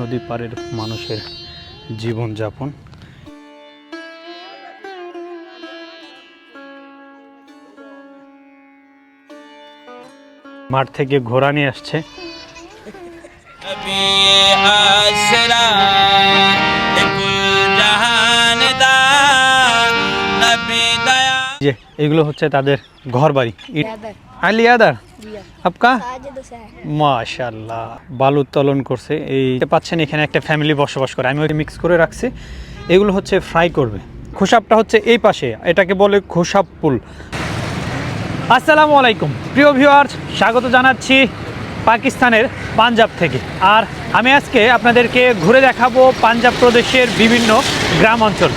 নদী পাড়ের মানুষের জীবনযাপন। মাঠ থেকে ঘোড়া নিয়ে আসছে। যে এগুলো হচ্ছে তাদের ঘর বাড়ি আলি আদার আপকা. মাশাল্লাহ বালু উত্তোলন করছে। এই পাচ্ছেন এখানে একটা ফ্যামিলি বসবাস করে। আমি ওই মিক্স করে রাখছি। এগুলো হচ্ছে ফ্রাই করবে। খোসাবটা হচ্ছে এই পাশে। এটাকে বলে খোসাব পুল। আসসালামু আলাইকুম। প্রিয় ভিউয়ার্স স্বাগত জানাচ্ছি। পাকিস্তানের পাঞ্জাব থেকে। আর আমি আজকে আপনাদেরকে ঘুরে দেখাবো পাঞ্জাব প্রদেশের বিভিন্ন গ্রাম অঞ্চল।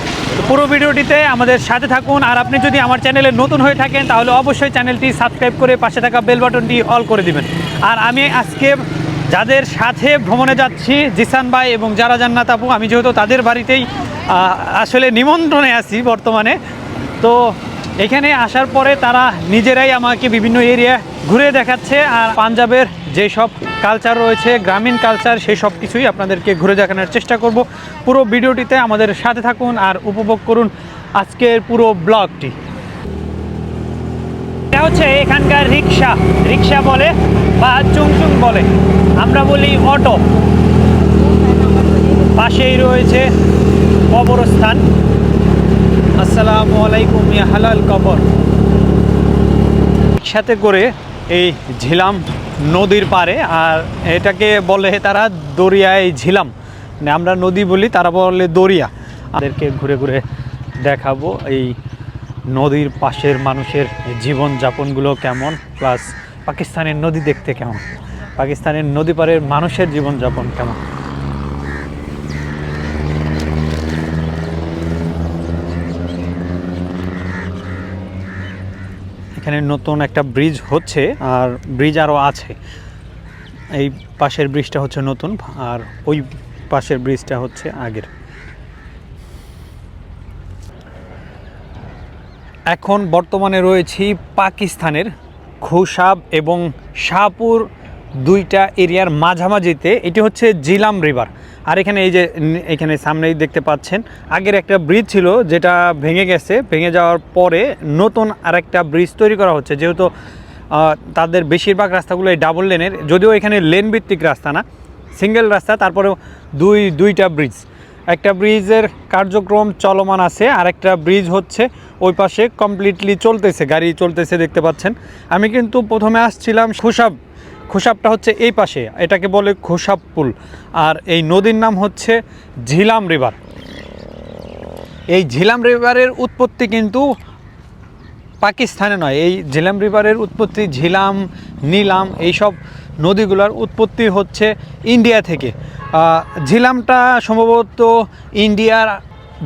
পুরো ভিডিওটিতে আমাদের সাথে থাকুন। আর আপনি যদি আমার চ্যানেলে নতুন হয়ে থাকেন, তাহলে অবশ্যই চ্যানেলটি সাবস্ক্রাইব করে পাশে থাকা বেল বাটনটি অল করে দিবেন। আর আমি আজকে যাদের সাথে ভ্রমণে যাচ্ছি, জিসান ভাই এবং যারা জান্নাত আপু, আমি যেহেতু তাদের বাড়িতেই আসলে নিমন্ত্রণে আছি বর্তমানে, তো এখানে আসার পরে তারা নিজেরাই আমাকে বিভিন্ন এরিয়া ঘুরে দেখাচ্ছে আর পাঞ্জাবের যেসব কালচার রয়েছে, গ্রামীণ কালচার সেই সব কিছুই আপনাদেরকে ঘুরে দেখানোর চেষ্টা করব। পুরো ভিডিওটিতে আমাদের সাথে থাকুন আর উপভোগ করুন আজকের পুরো ব্লগটি। এটা হচ্ছে এখানকার রিক্সা রিক্সা বলে বা চুংচুং বলে। আমরা বলি অটো। পাশেই রয়েছে কবরস্থান। আসসালামু আলাইকুম, ইয়া হালাল কবর। সাথে করে এই ঝিলাম নদীর পারে আর এটাকে বলে তারা দরিয়ায় ঝিলাম। মানে আমরা নদী বলি, তারা বলে দরিয়া। আমাদেরকে ঘুরে ঘুরে দেখাবো এই নদীর পাশের মানুষের জীবন যাপনগুলো কেমন, প্লাস পাকিস্তানের নদী দেখতে কেমন, পাকিস্তানের নদী পাড়ের মানুষের জীবনযাপন কেমন। এখানে নতুন একটা ব্রিজ হচ্ছে আর ব্রিজ আরও আছে। এই পাশের ব্রিজটা হচ্ছে নতুন আর ওই পাশের ব্রিজটা হচ্ছে আগের। এখন বর্তমানে রয়েছি পাকিস্তানের খুশাব এবং শাহপুর দুইটা এরিয়ার মাঝামাঝিতে। এটি হচ্ছে জিলাম রিভার। আর এখানে এই যে এখানে সামনেই দেখতে পাচ্ছেন, আগের একটা ব্রিজ ছিল যেটা ভেঙে গেছে। ভেঙে যাওয়ার পরে নতুন আর একটা ব্রিজ তৈরি করা হচ্ছে। যেহেতু তাদের বেশিরভাগ রাস্তাগুলো এই ডাবল লেনের যদিও এখানে লেন ভিত্তিক রাস্তা না সিঙ্গেল রাস্তা, তারপরেও দুই, দুইটা ব্রিজ। একটা ব্রিজের কার্যক্রম চলমান আছে আর একটা ব্রিজ হচ্ছে ওই পাশে কমপ্লিটলি চলতেছে, গাড়ি চলতেছে দেখতে পাচ্ছেন। আমি কিন্তু প্রথমে আসছিলাম খুশাব খুশাবটা হচ্ছে এই পাশে, এটাকে বলে খুশাব পুল। আর এই নদীর নাম হচ্ছে ঝিলাম রিভার। এই ঝিলাম রিভারের উৎপত্তি কিন্তু পাকিস্তানে নয়, এই ঝিলাম রিভারের উৎপত্তি ঝিলাম, নীলাম, এইসব নদীগুলোর উৎপত্তি হচ্ছে ইন্ডিয়া থেকে। ঝিলামটা সম্ভবত ইন্ডিয়ার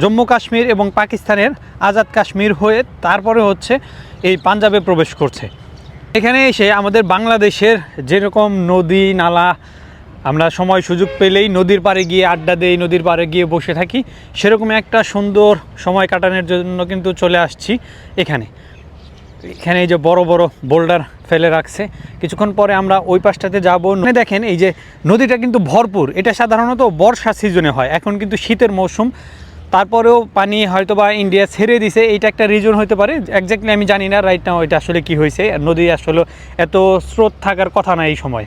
জম্মু কাশ্মীর এবং পাকিস্তানের আজাদ কাশ্মীর হয়ে তারপরে হচ্ছে এই পাঞ্জাবে প্রবেশ করছে। এখানে এসে আমাদের বাংলাদেশের যেরকম নদী, নালা, আমরা সময় সুযোগ পেলেই নদীর পাড়ে গিয়ে আড্ডা দেই, নদীর পাড়ে গিয়ে বসে থাকি। সেরকম একটা সুন্দর সময় কাটানোর জন্য কিন্তু চলে আসছি এখানে। এখানে এই যে বড় বড় বোল্ডার ফেলে রাখছে। কিছুক্ষণ পরে আমরা ওই পাশটাতে যাব। দেখেন এই যে নদীটা কিন্তু ভরপুর। এটা সাধারণত বর্ষা সিজনে হয়। এখন কিন্তু শীতের মৌসুম। তারপরেও পানি হয়তো বা ইন্ডিয়া ছেড়ে দিছে। এইটা একটা রিজন হতে পারে। একজ্যাক্টলি আমি জানি না রাইট নাও এটা আসলে কি হয়েছে নদী আসলে এত স্রোত থাকার কথা না এই সময়।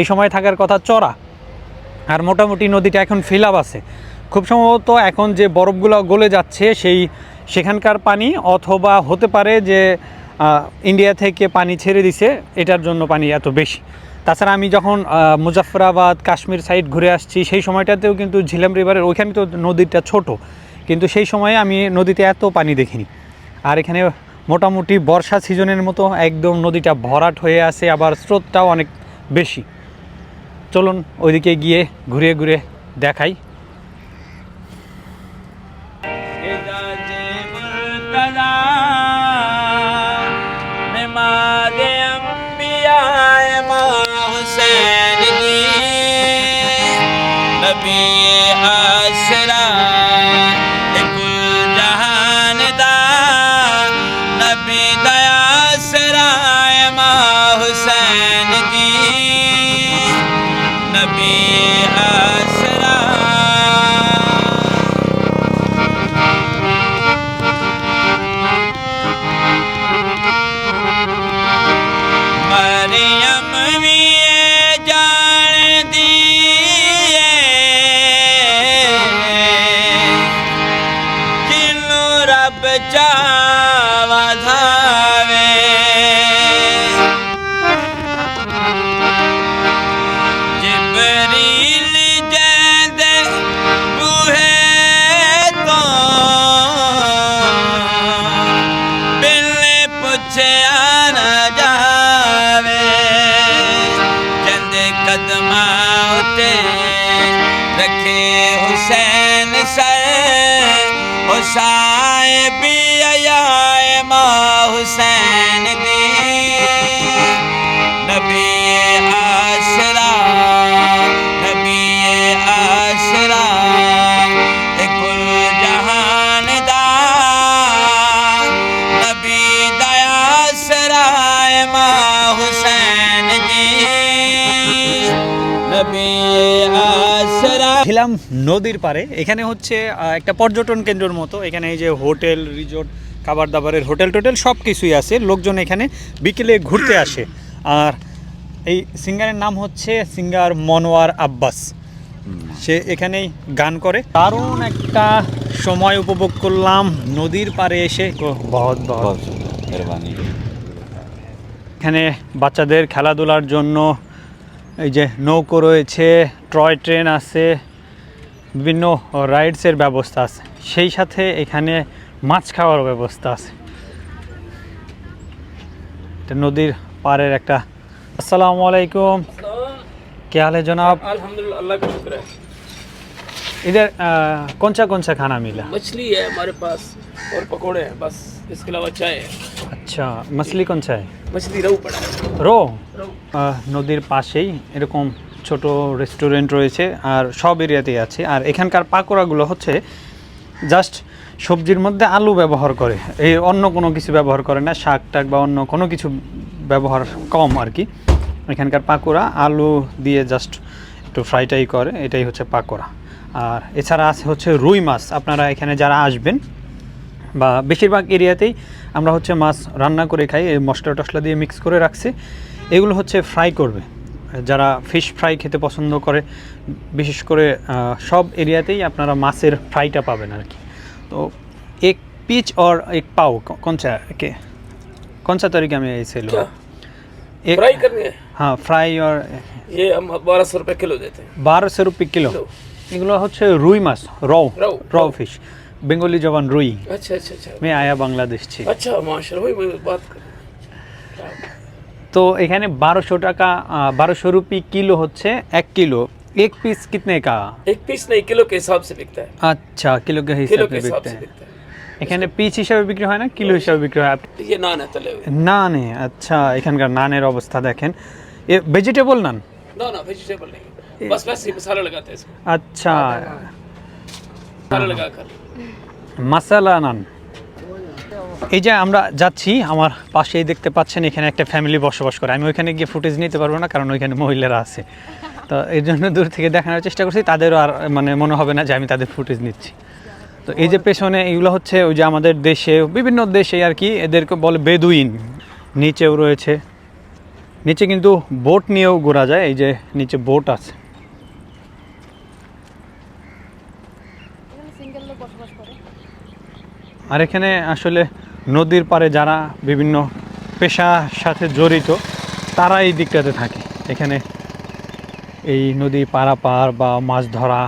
এই সময় থাকার কথা চড়া। আর মোটামুটি নদীটা এখন ফিল আপ আছে। খুব সম্ভবত এখন যে বরফগুলো গলে যাচ্ছে সেই সেখানকার পানি অথবা হতে পারে যে ইন্ডিয়া থেকে পানি ছেড়ে দিছে, এটার জন্য পানি এত বেশি। তাছাড়া আমি যখন মুজাফরাবাদ কাশ্মীর সাইড ঘুরে আসছি, সেই সময়টাতেও কিন্তু ঝিলাম রিভারের ওইখানে তো নদীটা ছোট, কিন্তু সেই সময়ে আমি নদীতে এত পানি দেখিনি। আর এখানে মোটামুটি বর্ষা সিজনের মতো একদম নদীটা ভরাট হয়ে আছে, আবার স্রোতটাও অনেক বেশি। চলুন ওইদিকে গিয়ে ঘুরে ঘুরে দেখাই। الرجيم এলাম নদীর পারে এখানে হচ্ছে একটা পর্যটন কেন্দ্রর মতো। এখানে এই যে হোটেল রিজোর্ট খাবার দাবারের হোটেল টোটেল সব কিছুই আছে। লোকজন এখানে বিকেলে ঘুরতে আসে। আর এই সিঙ্গারের নাম হচ্ছে সিঙ্গার মনোয়ার আব্বাস। সে এখানেই গান করে। দারুণ একটা সময় উপভোগ করলাম নদীর পারে এসে। বহুত এখানে বাচ্চাদের খেলাধুলার জন্য এই যে নৌকো রয়েছে টয় ট্রেন আছে। বিভিন্ন রাইডসের ব্যবস্থা আছে সেই সাথে এখানে মাছ খাওয়ার ব্যবস্থা আছে এটা নদীর পাড়ের একটা আসসালামু আলাইকুম কে हाल है जनाब अल्हम्दुलिल्लाह अल्लाह का शुक्र है इधर आ, कौन सा कौन सा खाना मिला मछली है हमारे पास और पकोड़े हैं बस इसके अलावा चाय है अच्छा मछली कौन सा है मछली रहू पड़ा है রো रहू আহ, নদীর পাশেই এরকম ছোট রেস্টুরেন্ট রয়েছে আর সব এরিয়াতেই আছে। আর এখানকার পাকোড়াগুলো হচ্ছে জাস্ট সবজির মধ্যে আলু ব্যবহার করে। এই অন্য কোনো কিছু ব্যবহার করে না, শাক টাক বা অন্য কোনো কিছু ব্যবহার কম আর কি। এখানকার পাকোড়া আলু দিয়ে জাস্ট একটু ফ্রাইটাই করে, এটাই হচ্ছে পাকোড়া। আর এছাড়া আছে হচ্ছে রুই মাছ। আপনারা এখানে যারা আসবেন বা বেশিরভাগ এরিয়াতেই আমরা হচ্ছে মাছ রান্না করে খাই, এই মশলা টশলা দিয়ে মিক্স করে রাখছি। এগুলো হচ্ছে ফ্রাই করবে। যারা ফিশ ফ্রাই খেতে পছন্দ করে বিশেষ করে আহ, সব এরিয়াতেই আপনারা মাছের ফ্রাইটা পাবেন আর কি তো এক পিচ और एक पाव कौ- कौन सा के कौन सा तरीका में इसे लो क्या एक फ्राई करनी है हाँ फ्राई और ये हम बारह सौ रुपये किलो देते हैं বারোশো রুপি কিলো কিলো। এগুলো হচ্ছে রুই মাছ র রৌ, র রৌ। ফিশ বেঙ্গলি জবান রুই अच्छा अच्छा अच्छा मैं आया बांग्लादेश से अच्छा माशा वही वही बात कर তো এখানে বারোশো টাকা বারোশো রুপি কিলো হচ্ছে এক কিলো এক পিস कितने का एक पीस नहीं किलो के हिसाब से बिकता है আচ্ছা কিলো के किलो हिसाब के में हिसाब बिकते से हैं बिकता है এখানে পিস হিসাবে বিক্রি হয় না কিলো হিসাবে বিক্রি হয় আপ- ये नान है तले हुए নানে আচ্ছা এখানকার নানের অবস্থা দেখেন এ ভেজিটেবল নান ना ना वेजिटेबल नहीं बस वैसे ही मसाला लगाते हैं इसमें আচ্ছা मसाला लगा कर মাসালা নান এই যে আমরা যাচ্ছি আমার পাশেই দেখতে পাচ্ছেন এখানে একটা ফ্যামিলি বসবাস করে। আমি ওইখানে গিয়ে ফুটেজ নিতে পারব না কারণ ওইখানে মহিলারা আছে। তো এই জন্য দূর থেকে দেখানোর চেষ্টা করছি তাদেরও আর মানে মনে হবে না যে আমি তাদের ফুটেজ নিচ্ছি। তো এই যে পেছনে এগুলো হচ্ছে ওই যে আমাদের দেশে বিভিন্ন দেশে আর কি এদেরকে বলে বেদুইন। নিচেও রয়েছে। নিচে কিন্তু বোট নিয়েও ঘোরা যায় এই যে নিচে বোট আছে। আর এখানে আসলে নদীর পারে যারা বিভিন্ন পেশার সাথে জড়িত, তারা এই দিকটাতে থাকে। এখানে এই নদী পারাপার বা মাছ ধরা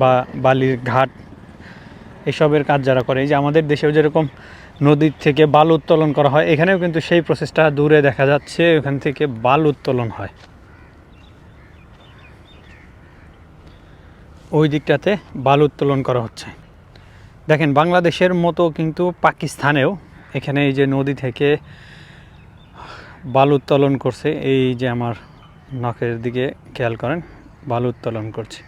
বা বালির ঘাট এসবের কাজ যারা করে, এই যে আমাদের দেশেও যেরকম নদীর থেকে বাল উত্তোলন করা হয়, এখানেও কিন্তু সেই প্রসেসটা দূরে দেখা যাচ্ছে, ওখান থেকে বাল উত্তোলন হয়। ওই দিকটাতে বাল উত্তোলন করা হচ্ছে। দেখেন, বাংলাদেশের মতো কিন্তু পাকিস্তানেও এখানে এই যে নদী থেকে বালু উত্তোলন করছে, এই যে আমার নখের দিকে খেয়াল করেন, বালু উত্তোলন করছে।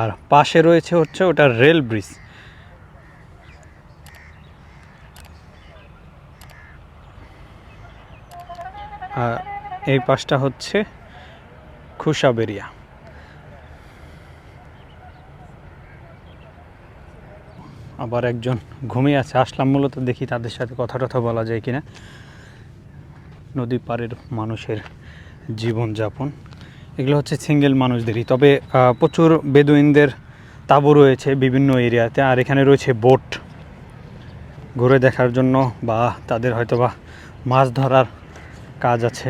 আর পাশে রয়েছে হচ্ছে ওটা রেল ব্রিজ। আর এই পাশটা হচ্ছে খুশাবেরিয়া। আবার একজন ঘুমিয়ে আছে। আসলাম মূলত দেখি তাদের সাথে কথা টথা বলা যায় কিনা। নদী পাড়ের মানুষের জীবনযাপন। এগুলো হচ্ছে সিঙ্গেল মানুষদেরই। তবে প্রচুর বেদুইনদের তাঁবু রয়েছে বিভিন্ন এরিয়াতে। আর এখানে রয়েছে বোট। ঘুরে দেখার জন্য বা তাদের হয়তো বা মাছ ধরার কাজ আছে।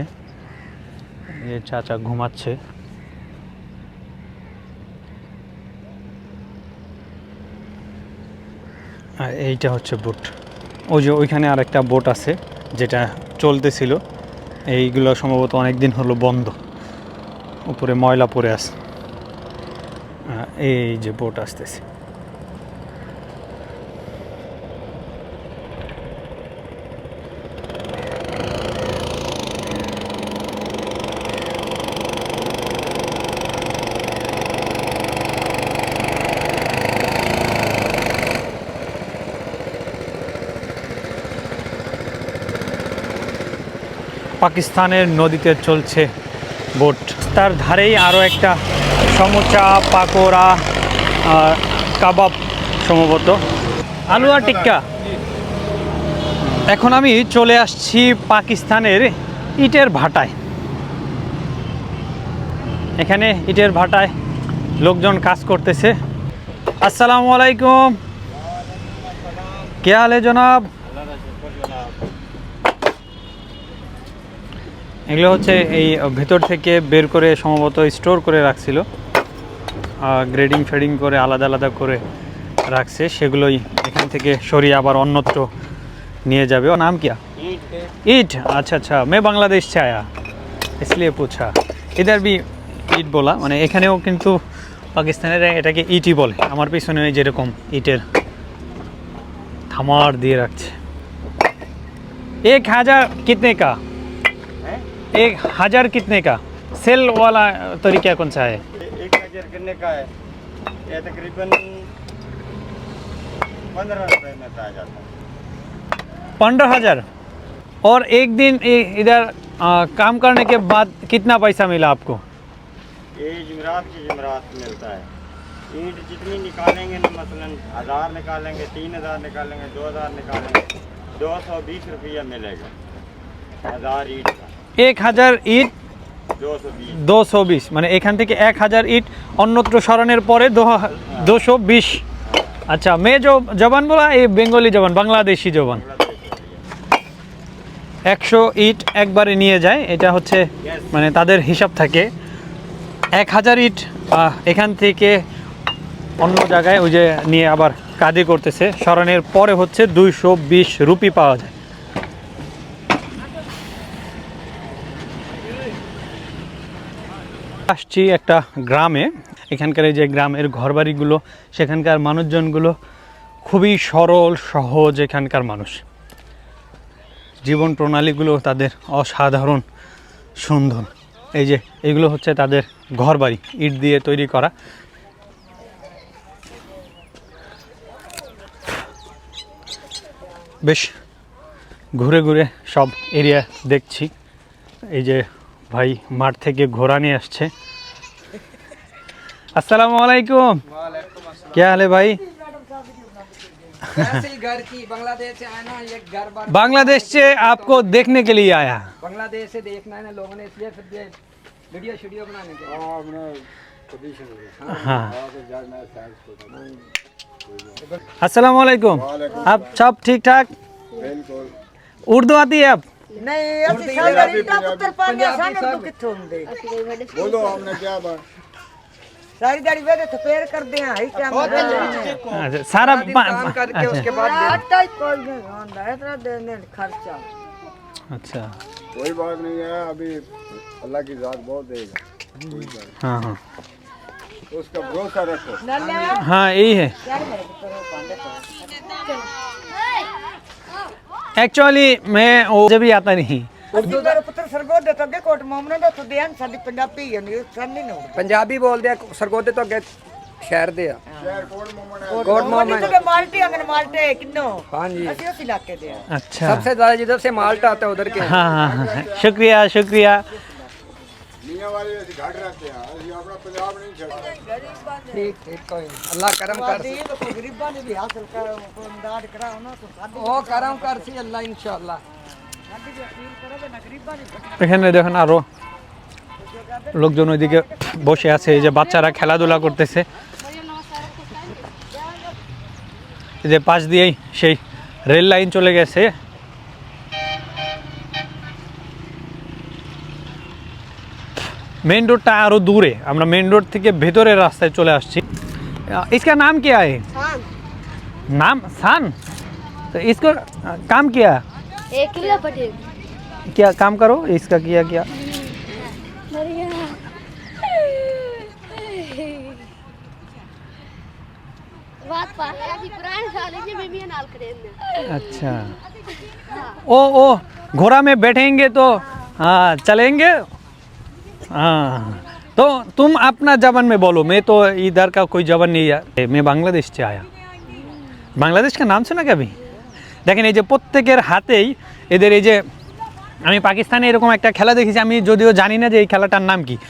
চাচা ঘুমাচ্ছে। আর এইটা হচ্ছে বোট। ওই যে ওইখানে আর একটা বোট আছে, যেটা চলতেছিল। এইগুলো সম্ভবত অনেক দিন হলো বন্ধ। উপরে ময়লা পড়ে আছে। এই যে বোট আসতেছে। পাকিস্তানের নদীতে চলছে বোট। তার ধারেই আরও একটা সমোচা, পাকোড়া কাবাব সম্ভবত আলু আর টিক্কা। এখন আমি চলে আসছি পাকিস্তানের ইটের ভাটায়। এখানে ইটের ভাটায় লোকজন কাজ করতেছে। আসসালামু আলাইকুম। কে হালে জনাব? এগুলো হচ্ছে এই ভেতর থেকে বের করে সম্ভবত স্টোর করে রাখছিল গ্রেডিং ফেডিং করে আলাদা আলাদা করে রাখছে সেগুলোই এখান থেকে সরিয়ে আবার অন্যত্র নিয়ে যাবে ও নাম কিয়া ईट अच्छा अच्छा मैं बांग्लादेश से आया इसलिए पूछा इधर भी ইট বলা মানে এখানেও কিন্তু পাকিস্তানের এটাকে ইটই বলে আমার পিছনে ওই যেরকম ইটের থামার দিয়ে রাখছে एक हजार कितने का एक हज़ार कितने का? सेल वाला तरीका कौन सा है? एक हज़ार कितने का है? ये तकरीबन पंद्रह रुपए में आ जाता है पंद्रह हज़ार? और एक दिन इधर काम करने के बाद कितना पैसा मिला आपको? ये जमरात की जमरात मिलता है। ईंट जितनी निकालेंगे ना मसलन हज़ार निकालेंगे तीन हज़ार निकालेंगे दो हज़ार निकालेंगे दो सौ बीस रुपया मिलेगा। हज़ार ईंट का। এক হাজার ইট দুশো বিশ মানে এখান থেকে এক হাজার ইট অন্যত্র স্মরণের পরে দুশো বিশ। আচ্ছা মেয়ে জবান বলা, এই বেঙ্গলি জবান, বাংলাদেশি জবান। একশো ইট একবারে নিয়ে যায়, এটা হচ্ছে মানে তাদের হিসাব থাকে। এক হাজার ইট এখান থেকে অন্য জায়গায় ওই যে নিয়ে আবার কাজে করতেছে স্মরণের পরে হচ্ছে দুইশো বিশ রুপি পাওয়া যায়। আসছি একটা গ্রামে। এখানকার যে গ্রামের ঘরবাড়িগুলো, সেখানকার মানুষজনগুলো খুবই সরল, সহজ এখানকার মানুষ। জীবন প্রণালীগুলো তাদের অসাধারণ সুন্দর। এই যে এগুলো হচ্ছে তাদের ঘরবাড়ি, ইট দিয়ে তৈরি করা। বেশ ঘুরে ঘুরে সব এরিয়া দেখছি। এই যে ভাই মাঠ থেকে ঘোড়া নিয়ে আসছে আসসালামু আলাইকুম কে হালে ভাই ऐसे ही घर की बांग्लादेश से आना ये घर बार बांग्लादेश से आपको देखने के लिए आया बांग्लादेश से देखना है ना लोगों ने इसलिए फिर ये वीडियो वीडियो बनाने के लिए हाँ अस्सलाम वालेकुम आप सब ठीक ठाक उर्दू आती है आप ਨਹੀਂ ਅਸੀਂ ਸਾਰੇ ਇੰਨਾ ਪੁੱਤਰ ਪਾਉਂਦੇ ਆ, ਸਾਨੂੰ ਉਰਦੂ ਕਿੱਥੋਂ ਹੁੰਦੇ बोलो हमने क्या बात ਸਾਰੀ ਦਿਹਾੜੀ ਵੇਦੇ ਥਪੇਰ ਕਰਦੇ ਆ ਹੀ ਕੰਮ अच्छा सारा पा- काम करके अच्छा, उसके बाद ਆਟਾ ਹੀ ਕੋਈ ਨਹੀਂ ਹੁੰਦਾ ਇਤਨਾ ਦੇਣੇ ਖਰਚਾ अच्छा कोई बात नहीं है अभी अल्लाह की जात बहुत देगा हाँ हाँ उसका भरोसा रखो हाँ यही है एक्चुअली मैं वो जब भी आता नहीं ਉਰਦੂ ਦਾ ਪੁੱਤਰ ਸਰਗੋਦ ਦੇ ਤੋਂ ਅੱਗੇ ਕੋਟ ਮਾਮਨੇ ਦਾ ਤੁਦੇ ਹਨ ਸਾਡੀ ਪੰਜਾਬੀ ਹੈ ਨਹੀਂ ਸੰਨੀ ਨੂੰ पंजाबी बोलते हैं सरगोदे तो अगे शहर दे आ ਕੋਟ ਮਾਮਨੇ ਤੇ ਮਾਲਟੀ ਅੰਗਨ ਮਾਲਟੇ ਕਿੰਨੋ हाँ जी ਅਸੀਂ ਉਸ ਇਲਾਕੇ ਦੇ ਆ अच्छा सबसे ज्यादा जिधर से माल्टा आता है उधर के हाँ हाँ हाँ शुक्रिया शुक्रिया मियाँ वाली वैसे घाट रहते हैं ये अपना पंजाब नहीं छड़ता ठीक ठीक कोई अल्लाह करम कर सी तो कोई गरीबा ने भी हासिल कर उनको इमदाद कराओ ना तो शादी ओ करम कर सी अल्लाह इंशाल्लाह এখানে দেখেন আরও লোকজন ওইদিকে বসে আছে এই যে বাচ্চারা খেলাধুলা করতেছে যে পাশ দিয়েই সেই রেল লাইন চলে গেছে मेन रोडটা আরও দূরে। আমরা মেন রোড থেকে रास्ते चले চলে इसका नाम क्या है नाम सान तो इसको काम किया क्या काम करो इसका किया क्या अच्छा ओ ओ घोड़ा में बैठेंगे तो हाँ चलेंगे हाँ तो तुम अपना जबान में बोलो मैं तो इधर का कोई जबान नहीं है मैं बांग्लादेश से आया বাংলাদেশ का नाम सुना कभी দেখেন এই যে প্রত্যেকের হাতেই এদের এই যে আমি পাকিস্তানে এরকম একটা খেলা দেখেছি আমি যদিও জানি না যে এই খেলাটার নাম কি আহ,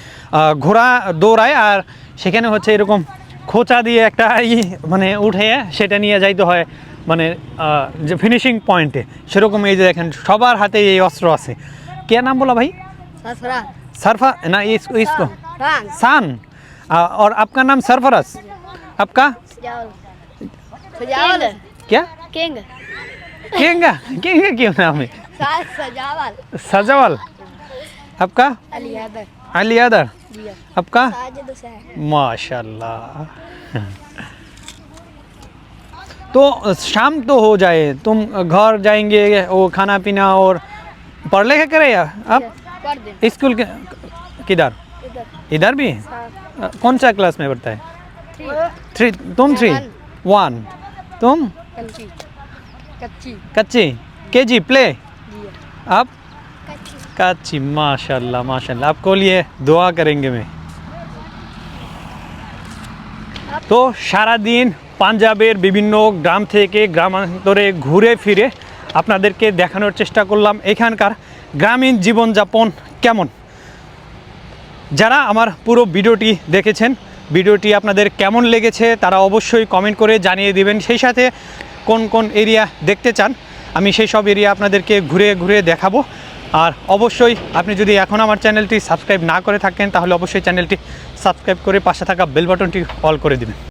ঘোড়া দৌড়ায় আর সেখানে হচ্ছে এরকম খোঁচা দিয়ে একটা ই মানে উঠে সেটা নিয়ে যাইতে হয় মানে আহ, যে ফিনিশিং পয়েন্টে সেরকম এই যে দেখেন সবার হাতে এই অস্ত্র আছে কে নাম বলা ভাই सरफराज सरफा ना इस, इसको आ, और आपका नाम सरफरस आपका? सजावल क्या? किंग। केंगा। केंगा क्यों नाम है? सजावल। सजावल। आपका? अली अदर आपका? माशाल्लाह। तो शाम तो हो जाए तुम घर जाएँगे वो खाना पीना और पढ़ लिखा करे या? आप? स्कूल के किधर इधर इधर भी अ, कौन सा क्लास में पढ़ता है थ्री थ्री तुम थ्री Seven. वन तुम कच्ची कच्ची कच्ची के जी प्ले जी आप कच्ची माशाल्लाह माशाल्लाह आपको लिए दुआ करेंगे मैं তো সারাদিন পাঞ্জাবের বিভিন্ন গ্রাম থেকে গ্রামান্তরে ঘুরে ফিরে আপনাদেরকে দেখানোর চেষ্টা করলাম এখানকার গ্রামীণ জীবনযাপন কেমন? যারা আমার পুরো ভিডিওটি দেখেছেন, ভিডিওটি আপনাদের কেমন লেগেছে তারা অবশ্যই কমেন্ট করে জানিয়ে দিবেন। সেই সাথে কোন কোন এরিয়া দেখতে চান, আমি সেই সব এরিয়া আপনাদেরকে ঘুরে ঘুরে দেখাবো। আর অবশ্যই আপনি যদি এখন আমার চ্যানেলটি সাবস্ক্রাইব না করে থাকেন, তাহলে অবশ্যই চ্যানেলটি সাবস্ক্রাইব করে পাশে থাকা বেল বাটনটি অল করে দিবেন।